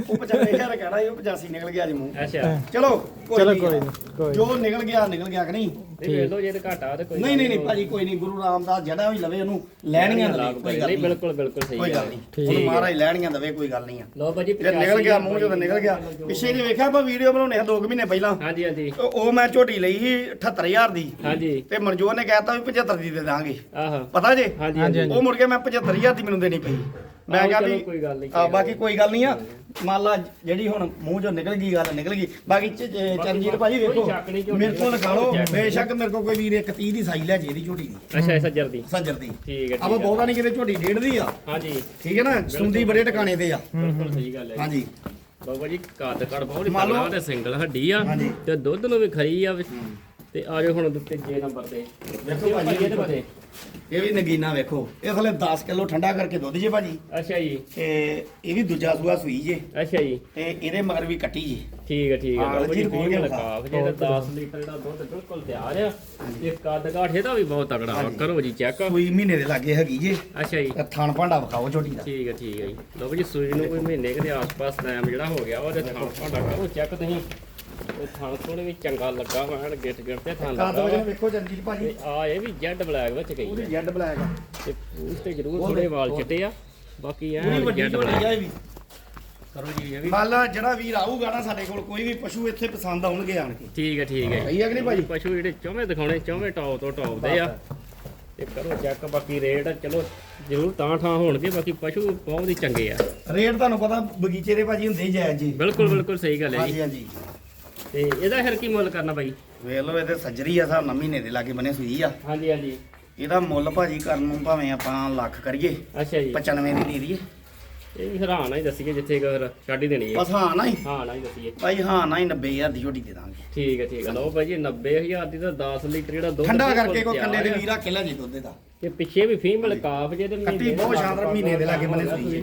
ਉਹ 95000 ਕਹਿਣਾ ਸੀ ਉਹ 85 ਨਿਕਲ ਗਿਆ ਜੀ ਮੂੰਹ। ਅੱਛਾ। ਚਲੋ ਚਲੋ ਨਹੀਂ ਕੋਈ। ਨਹੀਂ ਕੋਈ ਜੋ ਨਿਕਲ ਗਿਆ ਨਿਕਲ ਗਿਆ ਕਿ ਨਹੀਂ? ਨਹੀਂ ਵੇਖ ਲਓ ਜੇ ਤੇ ਘਾਟਾ ਤੇ ਕੋਈ ਨਹੀਂ ਨਹੀਂ ਨਹੀਂ ਭਾਜੀ ਕੋਈ ਨਹੀਂ ਗੁਰੂ ਰਾਮਦਾਸ ਜਿਹੜਾ ਵੀ ਲਵੇ ਉਹਨੂੰ ਲੈਣੀਆਂ ਲਾਭ ਕੋਈ ਗੱਲ ਨਹੀਂ ਬਿਲਕੁਲ ਬਿਲਕੁਲ ਸਹੀ ਕੋਈ ਗੱਲ ਨਹੀਂ ਉਹਨੂੰ ਮਹਾਰਾਜ ਲੈਣੀਆਂ ਦਵੇ ਕੋਈ ਗੱਲ ਨਹੀਂ ਆ। ਲਓ ਭਾਜੀ ਜੇ ਨਿਕਲ ਗਿਆ ਮੂੰਹ ਤਾਂ ਨਿਕਲ ਗਿਆ। ਪਿੱਛੇ ਜੇ ਵੇਖਿਆ ਆਪਾਂ ਵੀਡੀਓ ਬਣਾਉਣੇ ਆ 2 ਮਹੀਨੇ ਪਹਿਲਾਂ। ਹਾਂਜੀ ਹਾਂਜੀ। ਉਹ ਉਹ ਮੈਂ ਝੋਟੀ ਲਈ ਸੀ 78000 ਦੀ। ਹਾਂਜੀ। ਤੇ ਮਨਜੋਤ ਨੇ ਕਹਿਤਾ ਵੀ 75 ਦੀ ਦੇ ਦਾਂਗੇ। ਆਹ। ਪਤਾ ਜੇ? ਹਾਂਜੀ ਹਾਂਜੀ, ਹਾਂਜੀ। ਉਹ ਮੁੜ ਕੇ ਮੈਂ 75000 ਦੀ ਮੈਨੂੰ ਦੇਣੀ ਪਈ। ਮੈਂ ਆਹੋ, ਕਿਹਾ ਚਲੋ ਵੀ ਕੋਈ ਗੱਲ ਨਹੀਂ, ਆ ਕੋਈ ਬਾਕੀ ਕੋਈ ਗੱਲ ਨਹੀਂ ਆ। ਮੰਨ ਲਾ ਜਿਹੜੀ ਹੁਣ ਮੂੰਹ ਚੋਂ ਨਿਕਲ ਗਈ ਗੱਲ ਨਿਕਲ ਗਈ। ਬਾਕੀ ਚ- ਚ- ਚਰਨਜੀਤ ਭਾਜੀ ਵੇਖੋ ਸ਼ੱਕ ਨਹੀਂ ਝੋਟੀ ਮੇਰੇ ਕੋਲ ਲਿਖਾ ਲਓ ਬੇਸ਼ੱਕ ਮੇਰੇ ਕੋਲ ਕੋਈ ਵੀਰ ਇੱਕ 30 ਦੀ ਸਾਈ ਲੈ ਜੇ ਇਹਦੀ ਝੋਟੀ ਦੀ ਅੱਛਾ ਐਸਾ ਜਰਦੀ ਸੱਜਰ ਦੀ। ਠੀਕ ਹੈ ਆਪਾਂ ਬਹੁਤਾ ਨਹੀਂ ਕਿਤੇ ਝੋਟੀ ਡੇਢ ਦੀ ਆ। ਹਾਂਜੀ। ਠੀਕ ਹੈ ਨਾ? ਸੁੰਦੀ ਬੜੇ ਟਿਕਾਣੇ ਤੇ ਆ। ਬਿਲਕੁਲ ਸਹੀ ਗੱਲ ਹੈ। ਹਾਂਜੀ। ਬਾਬਾ ਜੀ ਕੱਦ ਕੜ ਬਹੁਤ ਮੰਨ ਲਓ- ਤਗੜਾ ਤੇ ਸਿੰਗਲ ਹੱਡੀ ਆ ਹਾਂਜੀ। ਤੇ ਦੁੱਧ ਨੂੰ ਵੀ ਖਰੀ ਆ ਵੀ- ਤੇ ਆ ਜਾਓ ਹੁਣ ਤੀਜੇ ਨੰਬਰ ਤੇ। ਵੇਖੋ ਭਾਜੀ ਇਹਦੇ ਬਾਰੇ ਇਹ ਵੀ ਨਗੀਨਾ ਵੇਖੋ। ਇਹ ਥਲੇ 10 ਕਿਲੋ ਠੰਡਾ ਕਰਕੇ ਦੁੱਧ ਜੇ ਭਾਜੀ। ਅੱਛਾ ਜੀ। ਤੇ ਇਹ ਵੀ ਦੂਜਾ ਸੂਆ ਸੂਈ ਜੇ। ਅੱਛਾ ਜੀ। ਤੇ ਇਹਦੇ ਮਗਰ ਵੀ ਕੱਟੀ ਜੇ। ਠੀਕ ਹੈ ਠੀਕ ਹੈ ਬਾਬਾ ਜੀ ਜੀ, ਖੋਲ ਕੇ ਫੀਮ ਦਿਖਾ। ਲਗਾਫ ਜਿਹੜਾ 10 ਲੀਟਰ ਦਾ ਦੁੱਧ ਬਿਲਕੁਲ ਤਿਆਰ ਆ। ਤੇ ਕੱਦ ਕਾਠ ਇਹਦਾ ਵੀ ਬਹੁਤ ਤਗੜਾ ਵਾ। ਕਰੋ ਜੀ ਚੈੱਕ। ਸੂਈ ਮਹੀਨੇ ਦੇ ਲਾਗੇ ਹੈਗੀ ਜੇ। ਅੱਛਾ ਜੀ। ਥਣ ਭਾਂਡਾ ਵਿਖਾਓ ਝੋਟੀ ਦਾ। ਠੀਕ ਹੈ ਠੀਕ ਹੈ ਜੀ। ਲਓ ਜੀ ਸੂਈ ਨੂੰ ਕੋਈ ਮਹੀਨੇ ਦੇ ਆਸ-ਪਾਸ ਟਾਈਮ ਜਿਹੜਾ ਹੋ ਗਿਆ ਉਹਦੇ ਥਣ ਭਾਂਡਾ ਕਰੋ ਚੈੱਕ ਤੁਸੀਂ। ਇਹ ਥਣ ਥੋੜੇ ਵੀ ਚੰਗਾ ਲੱਗਾ ਐਨ ਗਿੱਟ ਗਿੱਟ ਤੇ ਥਣ ਕੱਦ ਲੱਗਾ ਵਜਨ ਵਾ। ਵੇਖੋ ਜੰਜੀਰ ਭਾਜੀ। ਆ ਇਹ ਵੀ ਜੈਡ ਬਲੈਕ ਵਿੱਚ ਗਈ ਹੈ ਜੈਡ ਬਲੈਕ ਆ। ਤੇ ਤੇ ਜ਼ਰੂਰ ਉਹ ਥੋੜੇ ਵਾਲ ਉਹ- ਚਿੱਟੇ ਆ ਬਾਕੀ ਐ ਪੂਰੀ ਵੱਡੀ ਜੈਡ ਬਲੈਕ। ਆ ਇਹ ਵੀ। ਕਰੋ ਜੀ ਇਹ ਵੀ। ਮੰਨ ਲਾ ਜਿਹੜਾ ਵੀਰ ਆਊਗਾ ਨਾ ਸਾਡੇ ਕੋਲ ਕੋਈ ਵੀ ਪਸ਼ੂ ਇੱਥੇ ਪਸੰਦ ਆਉਣਗੇ ਆਣ ਕੇ। ਠੀਕ ਹੈ ਠੀਕ ਹੈ ਸਹੀ ਆ ਕਿ ਨਹੀਂ ਭਾਜੀ? ਪਸ਼ੂ ਜਿਹੜੇ ਚੌਵੇਂ ਦਿਖਾਉਣੇ ਚੌਵੇਂ ਟੌਪ ਤੋਂ ਟੌਪ ਦੇ ਆ। ਤੇ ਕਰੋ ਚੈੱਕ ਬਾਕੀ ਰੇਟ ਚਲੋ ਜ਼ਰੂਰ ਤਾਂ ਠਾਂ ਹੋਣਗੇ ਬਾਕੀ ਪਸ਼ੂ ਬਹੁਤ ਹੀ ਚੰਗੇ ਆ। ਰੇਟ ਤੁਹਾਨੂੰ ਪਤਾ ਬਗੀਚੇ ਦੇ ਭਾਜੀ ਹੁੰਦੇ ਹੀ ਜਾਇਜ਼ ਜੀ। ਬਿਲਕੁਲ ਬਿਲਕੁਲ ਸਹੀ ਗੱਲ ਹੈ ਜੀ। ਹਾਂਜੀ ਹਾਂਜੀ। ਤੇ ਇਹਦਾ ਫਿਰ ਕੀ ਮੁੱਲ ਕਰਨਾ ਬਾਈ? ਵੇਖ ਲਓ ਇਹਦੇ ਸੱਜਰੀ ਆ ਸਾਹਿਬ ਮਹੀਨੇ ਦੇ ਲਾਗੇ ਬਨੇ ਸੂਈ ਆ। ਹਾਂਜੀ ਹਾਂਜੀ। ਇਹਦਾ ਮੁੱਲ ਭਾਜੀ ਕਰਨ ਨੂੰ ਭਾਵੇਂ ਆਪਾਂ ਲੱਖ ਕਰੀਏ ਅੱਛਾ ਜੀ। 95 ਦੀ ਦੇ ਦਈਏ। ਇਹ ਵੀ ਹੈਰਾਨ ਹੀ ਦੱਸੀਏ ਜਿੱਥੇ ਕਿ ਫਿਰ ਛੱਡ ਹੀ ਦੇਣੀ ਹੈ ਬਸ ਹਾਂ ਨਾ ਹੀ ਹਾਂ ਨਾ ਹੀ ਦੱਸੀਏ। ਭਾਈ ਹਾਂ ਨਾ ਹੀ 90000 ਦੀ ਝੋਟੀ ਦੇ ਦਾਂਗੇ। ਠੀਕ ਹੈ ਠੀਕ ਹੈ ਲਓ ਭਾਈ ਜੀ 90000 ਦੀ ਤਾਂ 10 ਲੀਟਰ ਜਿਹੜਾ ਦੁੱਧ ਠੰਡਾ ਕਰਕੇ ਕੋਈ ਕੰਡੇ ਦੇ। ਵੀਰ ਰੱਖ ਕੇ ਲੈ ਜੀ ਦੁੱਧ ਦਾ ਤੇ ਪਿੱਛੇ ਵੀ ਫੀਮੇਲ ਕਾਫ ਜਿਹਦੇ ਕੱਟੀ ਮਹੀਨੇ ਦੇ ਬਹੁਤ ਸ਼ਾਨਦਾਰ ਮਹੀਨੇ ਦੇ ਲਾਗੇ ਹੋਇਆ ਸੂਈ।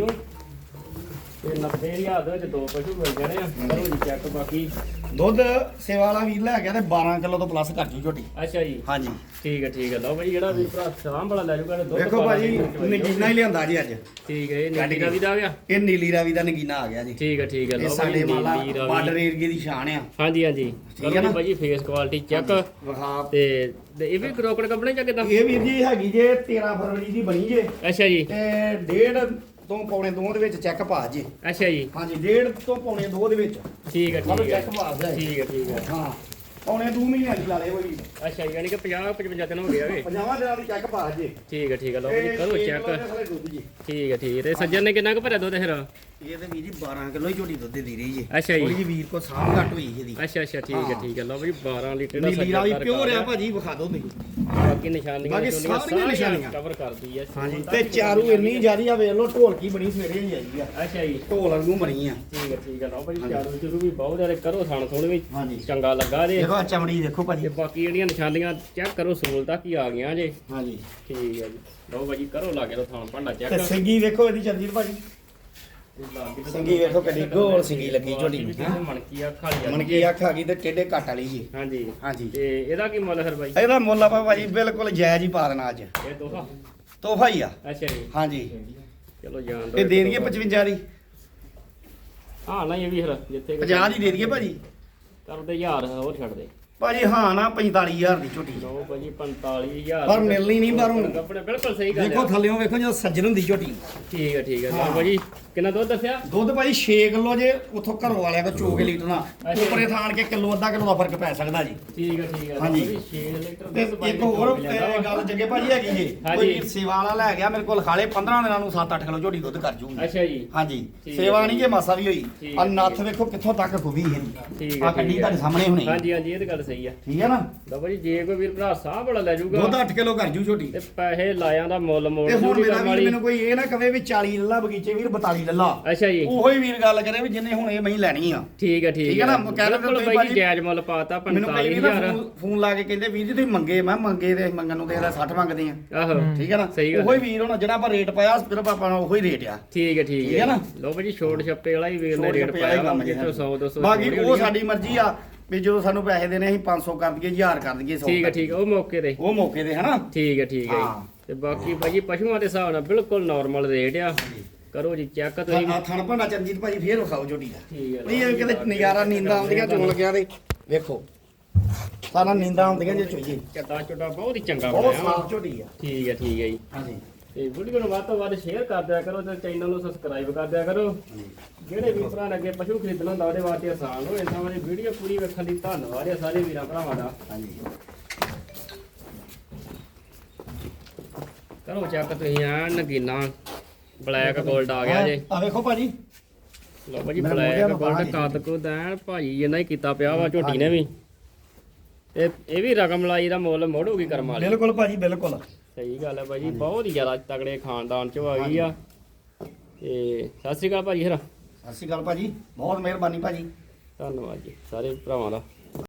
ਤੇ 90000 ਦੇ ਵਿੱਚ ਦੋ ਪਸ਼ੂ ਮਿਲ ਜਾਣੇ ਆ। ਕਰੋ ਜੀ ਚੈੱਕ ਬਾਕੀ। ਦੁੱਧ ਸੇਵਾ ਵਾਲਾ ਵੀਰ ਲੈ ਗਿਆ ਤੇ 12 ਕਿਲੋ ਤੋਂ ਪਲੱਸ ਕਰ ਜੂ ਝੋਟੀ। ਅੱਛਾ ਜੀ। ਹਾਂਜੀ। ਠੀਕ ਹੈ ਠੀਕ ਹੈ। ਲਓ ਭਾਈ ਜਿਹੜਾ ਵੀ ਭਰਾ ਸ਼ਾਮ ਵਾਲਾ ਲੈ ਜਾਊਗਾ ਤੇ ਦੁੱਧ ਪਾ ਭਾਜੀ। ਨਗੀਨਾ ਹੀ ਲਿਆਂਦਾ ਜੀ ਅੱਜ। ਠੀਕ ਹੈ ਇਹ ਨੀਲੀ ਦਾ ਵੀ ਦਾ ਆ ਗਿਆ? ਇਹ ਨੀਲੀ ਰਾਵੀ ਦਾ ਨਗੀਨਾ ਆ ਗਿਆ ਜੀ। ਠੀਕ ਹੈ ਠੀਕ ਹੈ। ਲਓ ਭਾਈ ਸਾਡੇ ਮਾਲਾ ਨੀਲੀ ਦਾ ਬਾਰਡਰ ਏਰੀਏ ਦੀ ਸ਼ਾਨ ਆ। ਹਾਂਜੀ ਹਾਂਜੀ। ਠੀਕ ਹੈ ਕਰੋ ਭਾਜੀ ਫੇਸ ਕੁਆਲਿਟੀ ਚੈੱਕ ਵਿਖਾ। ਤੇ ਇਹ ਵੀ ਕਰੋਕੜ ਕੱਪੜੇ ਜਾਂ ਕਿਦਾਂ? ਇਹ ਵੀਰ ਜੀ ਹੈਗੀ ਜੇ 13 ਫਰਵਰੀ ਦੀ ਬਣੀ ਜੇ। ਅੱਛਾ ਜੀ। ਤੇ ਡੇਢ ਤੋਂ ਪੌਣੇ ਦੋ ਦੇ ਵਿੱਚ ਚੈੱਕ ਪਾ ਜੇ। ਅੱਛਾ ਜੀ। ਹਾਂਜੀ ਡੇਢ ਤੋਂ ਪੌਣੇ ਦੋ ਦੇ ਵਿੱਚ। ਠੀਕ ਹੈ ਮਤਲਬ ਠੀਕ ਹੈ ਚੈੱਕ ਪਾ ਦੇ ਠੀਕ ਹੈ ਠੀਕ ਹੈ ਹਾਂ ਪੌਣੇ ਦੋ ਮਹੀਨਿਆਂ ਦੀ ਲਾ ਲੇ ਕੋਈ ਅੱਛਾ ਜੀ ਯਾਨੀ ਕਿ 50 55 ਦਿਨ ਹੋ ਗਏ ਹੋਗੇ ਪੰਜਾਵਾਂ ਦਿਨਾਂ ਦੀ ਚੈੱਕ ਪਾ ਜੇ। ਠੀਕ ਹੈ ਠੀਕ ਹੈ ਲਓ ਜੀ ਕਰੋ ਚੈੱਕ ਦੇ ਠੀਕ ਹੈ ਠੀਕ ਹੈ ਤੇ ਸੱਜਣ ਨੇ ਕਿੰਨਾ ਕੁ ਭਰਿਆ ਦੁੱਧ ਫਿਰ? ਇਹ ਤੇ ਵੀਰ ਜੀ 12 ਕਿਲੋ ਹੀ ਝੋਟੀ ਦੁੱਧ ਦੇ ਰਹੀ ਜੇ। ਅੱਛਾ ਜੀ। ਥੋੜੀ ਜਿਹੀ ਵੀਰ ਕੋ ਸਾਂਭ ਘੱਟ ਹੋਈ ਇਹਦੀ। ਅੱਛਾ ਅੱਛਾ ਠੀਕ ਹੈ ਹਾਂ। ਠੀਕ ਹੈ। ਲਓ ਜੀ 12 ਲੀਟਰ ਦਾ ਨੀਲੀ ਰਾਵੀ ਪਿਓਰ ਆ ਭਾਜੀ ਵਿਖਾ ਦੋ ਤੁਸੀਂ ਬਾਕੀ ਨਿਸ਼ਾਨੀਆਂ ਬਾਕੀ ਚੋਲੀਆਂ ਸਾਰੀਆਂ ਨਿਸ਼ਾਨੀਆਂ। ਕਵਰ ਕਰਦੀ ਹੈ ਹਾਂਜੀ ਤੇ ਚਾਰੂ ਇੰਨੀ ਜ਼ਿਆਦੀ ਆ ਵੇਖ ਲਓ ਢੋਲਕੀ ਬਣੀ ਸਵੇਰੇ ਹੀ ਆਈ ਆ ਅੱਛਾ ਜੀ। ਢੋਲ ਵਾਂਗੂ ਬਣੀ ਆ। ਠੀਕ ਹੈ ਠੀਕ ਹੈ। ਲਓ ਭਾਈ ਚਾਰੂ ਚੁਰੂ ਵੀ ਬਹੁਤ ਜ਼ਿਆਦਾ ਕਰੋ ਥਣ ਥੋੜ ਵੀ ਹਾਂਜੀ। ਚੰਗਾ ਲੱਗਾ ਜੇ। ਦੇਖੋ ਆਹ ਚਮੜੀ ਦੇਖੋ ਤੇ ਭਾਜੀ ਬਾਕੀ ਜਿਹੜੀਆਂ ਨਿਸ਼ਾਨੀਆਂ ਚੈੱਕ ਕਰੋ ਸਹੂਲਤਾਂ ਕੀ ਆ ਗਈਆਂ ਜੇ। ਹਾਂਜੀ। ਠੀਕ ਹੈ ਜੀ। ਲਓ ਭਾਜੀ ਕਰੋ ਲਾਗੇ ਤੋਂ ਥਣ ਭਾਂਡਾ ਤੇ ਚੈੱਕ ਸਿੰਗੀ ਵੇਖੋ ਇਹਦੀ ਚੰਦੀਰ ਭਾਜੀ। ਸਿੰਗੀ ਵੇਖੋ ਕਿੱਡੀ ਗੋਲ ਸਿੰਗੀ ਲੱਗੀ ਝੋਟੀ ਨੂੰ, ਹੈਂ? ਮਣਕੀ ਆ ਖਾਲੀ ਮਨ ਕੀ ਅੱਖ ਆ ਗਈ ਤੇ ਟੇਡੇ ਘੱਟ ਵਾਲੀ ਜੀ ਹਾਂਜੀ। ਹਾਂਜੀ। ਤੇ ਇਹਦਾ ਕੀ ਮੁੱਲ ਫਿਰ ਬਾਈ? ਇਹਦਾ ਮੁੱਲ ਆਪਾਂ ਭਾਜੀ ਬਿਲਕੁਲ ਜਾਇਜ਼ ਹੀ ਪਾ ਦੇਣਾ ਅੱਜ। ਇਹ ਦੋਹਾ ਤੋਹਫਾ ਹੀ ਆ। ਅੱਛਾ ਜੀ। ਹਾਂਜੀ। ਚਲੋ ਜਾਣ ਦੋ ਇਹ ਦੇ ਦਈਏ 55 ਦੀ। ਹਾਂ ਨਾ ਇਹ ਵੀ ਫਿਰ ਜਿੱਥੇ 50 ਦੀ ਦੇ ਦਈਏ ਭਾਜੀ। ਕਰਦੇ ਯਾਰ ਹੋਰ ਛੱਡ ਦੇ। ਭਾਜੀ ਹਾਂ ਨਾ 45000 ਦੀ ਝੋਟੀ। ਲਓ ਭਾਜੀ 45000 ਪਰ ਮਿਲਣੀ ਨਹੀਂ ਆਪਣੇ ਬਿਲਕੁਲ ਸਹੀ ਗੱਲ ਦੇਖੋ ਹੈ ਥੱਲਿਓਂ ਵੇਖੋ ਜਦੋਂ ਸੱਜਣ ਹੁੰਦੀ ਝੋਟੀ। ਠੀਕ ਹੈ ਠੀਕ ਹੈ। ਲਓ ਭਾਜੀ ਕਿੰਨਾ ਦੁੱਧ ਦੱਸਿਆ? ਦੁੱਧ ਭਾਜੀ 6 ਕਿਲੋ ਜੇ ਉੱਥੋਂ ਘਰੋਂ ਵਾਲਿਆਂ ਕੋ ਚੋ ਕੇ ਲੀਟਰ ਨਾਲ। ਅੱਛਾ। ਉੱਪਰੇ ਥਾਣ ਕੇ ਕਿਲੋ ਅੱਧਾ ਕਿਲੋ ਦਾ ਫ਼ਰਕ ਪੈ ਸਕਦਾ ਜੀ। ਠੀਕ ਹੈ ਠੀਕ ਹੈ ਹਾਂਜੀ। 6 ਲੀਟਰ ਤੇ ਇੱਕ ਹੋਰ। ਗੱਲ ਜੱਗੇ ਭਾਜੀ ਹੈਗੀ ਜੀ। ਕੋਈ ਸੇਵਾ ਵਾਲਾ ਲੈ ਗਿਆ ਮੇਰੇ ਕੋਲ ਖਾਲੇ 15 ਦਿਨਾਂ ਨੂੰ 7-8 ਕਿਲੋ ਝੋਟੀ ਦੁੱਧ ਕਰ ਜੂਗੀ। ਅੱਛਾ ਜੀ। ਹਾਂਜੀ। ਸੇਵਾ ਨਹੀਂ ਜੇ ਮਾਸਾ ਵੀ ਹੋਈ। ਆ ਨੱਥ ਵੇਖੋ ਕਿੱਥੋਂ ਤੱਕ ਖੁਬੀ ਹੈ ਆ ਕੱਢੀ ਤੁਹਾਡੇ। ਸਾਹਮਣੇ ਹੁਣੇ। ਹਾਂਜੀ ਹਾਂਜੀ ਇਹ ਤਾਂ ਗੱਲ ਸਹੀ ਆ। ਠੀਕ ਹੈ ਨਾ? ਲਓ ਭਾਜੀ ਜੇ ਕੋਈ ਵੀਰ ਭਰਾ ਸਾਹ ਵਾਲਾ ਲੈ ਜਾਊਗਾ ਦੁੱਧ 8 ਕਿਲੋ ਕਰ ਜੂ ਝੋਟੀ ਤੇ ਪੈਸੇ ਲਾਇਆਂ ਦਾ ਮੁੱਲ ਮੋੜ ਤੇ ਹੁਣ ਮੇਰਾ ਵੀਰ ਮੈਨੂੰ ਕੋਈ ਇਹ ਨਾ ਕਵੇ ਵੀ 40 ਲੱਲਾ ਬਗੀਚੇ ਵੀਰ 42 ਲੱਲਾ। ਅੱਛਾ ਜੀ। ਉਹੋ ਹੀ ਵੀਰ ਗੱਲ ਕਰੇ ਵੀ ਜਿੰਨੇ ਹੁਣ ਇਹ ਮਹੀਂ ਲੈਣੀ ਆ। ਠੀਕ ਹੈ ਠੀਕ ਠੀਕ ਹੈ ਨਾ, ਕਹਿ ਰਹੇ ਬਿਲਕੁਲ ਤੁਸੀਂ ਬਾਈ ਜੀ ਜਾਇਜ਼ ਮੁੱਲ ਪਾਤਾ ਮੈਨੂੰ ਕਈ ਵੀਰ ਨਾ 45000 ਫੋਨ- ਲਾ ਕੇ ਕਹਿੰਦੇ ਵੀਰ ਜੀ ਤੁਸੀਂ ਮੰਗੇ ਮੈਂ ਮੰਗੇ ਤੇ ਮੰਗਣ ਨੂੰ ਤੇ ਇਹਦਾ 60 ਮੰਗਦੇ ਆ। ਆਹੋ। ਠੀਕ ਹੈ ਨਾ? ਸਹੀ ਉਹੋ ਹੀ ਵੀਰ ਹੁਣ ਜਿਹੜਾ ਆਪਾਂ ਰੇਟ ਪਾਇਆ ਸਿਰਫ ਆਪਾਂ ਨੂੰ ਉਹੋ ਹੀ ਰੇਟ ਆ। ਠੀਕ ਹੈ ਠੀਕ ਹੈ ਨਾ? ਲਓ ਭਾਜੀ ਛੋਟ ਛੱਪੇ ਵਾਲਾ ਹੀ ਵੀਰ ਨੇ ਛੋਟ ਰੇਟ ਪਾਇਆ ਹੀ ਕੰਮ ਜੀ। 100 200 ਬਾਕੀ ਉਹ ਸਾਡੀ ਮਰਜ਼ੀ ਆ। ਵੀ ਜਦੋਂ ਸਾਨੂੰ ਪੈਸੇ ਦੇਣੇ ਅਸੀਂ 500 ਕਰ ਦਈਏ 1000 ਕਰ ਦਈਏ 100 ਠੀਕ ਹੈ ਠੀਕ ਹੈ ਉਹ ਮੌਕੇ ਤੇ। ਉਹ ਮੌਕੇ ਤੇ ਹਨਾ? ਠੀਕ ਹੈ ਠੀਕ ਹੈ ਹਾਂ। ਜੀ। ਤੇ ਬਾਕੀ ਭਾਜੀ ਪਸ਼ੂਆਂ ਦੇ ਹਿਸਾਬ ਨਾਲ ਬਿਲਕੁਲ ਨਾਰਮਲ ਰੇਟ ਆ। ਕਰੋ ਜੀ ਚੈੱਕ ਤੁਸੀਂ। ਆ ਥਣ ਭਾਂਡਾ ਚਰਨਜੀਤ ਭਾਜੀ ਫੇਰ ਵਿਖਾਓ ਝੋਟੀ ਦਾ। ਠੀਕ ਹੈ। ਨਹੀਂ ਇਹ ਕਿਤੇ ਨਜ਼ਾਰਾ ਨੀਂਦਾਂ ਆਉਂਦੀਆਂ ਚੋਣ ਲੱਗਿਆ ਤੇ। ਵੇਖੋ ਸਾਰਾ ਨੀਂਦਾਂ ਆਉਂਦੀਆਂ ਜੇ ਚੋਈਏ ਚੱਟਾ ਚੁੱਟਾ ਬਹੁਤ ਹੀ ਚੰਗਾ ਬਹੁਤ ਬਣਿਆ। ਸਾਫ਼ ਝੋਟੀ ਆ। ਠੀਕ ਹੈ ਠੀਕ ਹੈ ਜੀ। ਹਾਂਜੀ। ਤੇ ਵੀਡੀਓ ਨੂੰ ਵੱਧ ਤੋਂ ਵੱਧ ਸ਼ੇਅਰ ਕਰ ਦਿਆ ਕਰੋ ਤੇ ਚੈਨਲ ਨੂੰ ਸਬਸਕ੍ਰਾਈਬ ਕਰ ਦਿਆ ਕਰੋ। ਜਿਹੜੇ ਵੀ ਭਰਾ ਨੇ ਅੱਗੇ ਪਸ਼ੂ ਖਰੀਦਣਾ ਹੁੰਦਾ ਉਹਦੇ ਵਾਸਤੇ ਆਸਾਨ ਹੋ ਜਾਂਦਾ ਵਾਲੀ ਵੀਡੀਓ ਪੂਰੀ ਵੇਖਣ ਲਈ ਧੰਨਵਾਦ ਹੈ ਸਾਰੇ ਵੀਰਾਂ ਭਰਾਵਾਂ ਦਾ। ਹਾਂਜੀ। ਕਰੋ ਚੈੱਕ ਤੁਸੀਂ ਆ ਨਗੀਨਾ ਬਲੈਕ 골ਡ ਆ ਗਿਆ ਜੇ। ਆ ਵੇਖੋ ਭਾਜੀ। ਲਓ ਭਾਜੀ ਬਲੈਕ 골ਡ ਕੱਦ ਕੋ ਦੈਣ ਭਾਈ ਇਹਨਾਂ ਹੀ ਕੀਤਾ ਪਿਆ ਵਾ ਝੋਟੀ ਨੇ ਵੀ। ਇਹ ਇਹ ਵੀ ਰਕਮ ਲਾਈ ਦਾ ਮੁੱਲ ਮੋੜੂਗੀ ਕਰਮ ਵਾਲੀ। ਬਿਲਕੁਲ ਭਾਜੀ ਬਿਲਕੁਲ। ਸਹੀ ਗੱਲ ਹੈ ਭਾਜੀ ਬਹੁਤ ਹੀ ਜ਼ਿਆਦਾ ਤਗੜੇ ਖਾਨਦਾਨ ਚੋਂ ਆ ਗਈ ਆ। ਤੇ ਸਤਿ ਸ਼੍ਰੀ ਅਕਾਲ ਭਾਜੀ ਫਿਰ। ਸਤਿ ਸ਼੍ਰੀ ਅਕਾਲ ਭਾਜੀ ਬਹੁਤ ਮਿਹਰਬਾਨੀ ਭਾਜੀ। ਧੰਨਵਾਦ ਜੀ ਸਾਰੇ ਭਰਾਵਾਂ ਦਾ।